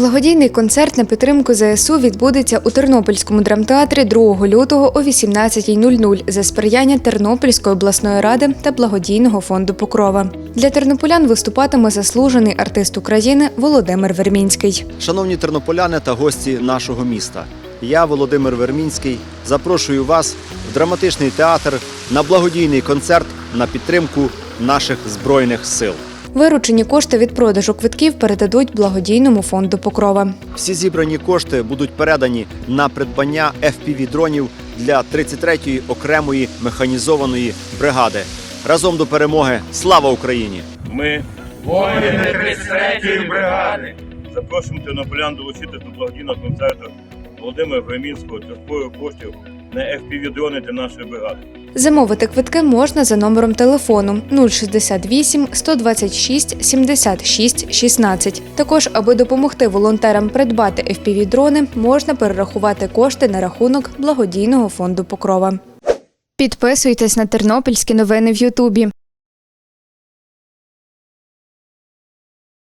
Благодійний концерт на підтримку ЗСУ відбудеться у Тернопільському драмтеатрі 2 лютого о 18.00 за сприяння Тернопільської обласної ради та благодійного фонду Покрова. Для тернополян виступатиме заслужений артист України Володимир Вермінський. Шановні тернополяни та гості нашого міста, я, Володимир Вермінський, запрошую вас в драматичний театр на благодійний концерт на підтримку наших збройних сил. Виручені кошти від продажу квитків передадуть благодійному фонду Покрова. Всі зібрані кошти будуть передані на придбання FPV-дронів для 33-ї окремої механізованої бригади. Разом до перемоги! Слава Україні! Ми воїни 33-ї бригади. Запрошуємо тернополян долучитись до благодійного концерту Володимира Гремінського часткою коштів на FPV-дрони для нашої бригади. Замовити квитки можна за номером телефону 068 126 76 16. Також, аби допомогти волонтерам придбати FPV-дрони, можна перерахувати кошти на рахунок благодійного фонду Покрова. Підписуйтесь на тернопільські новини в Ютубі.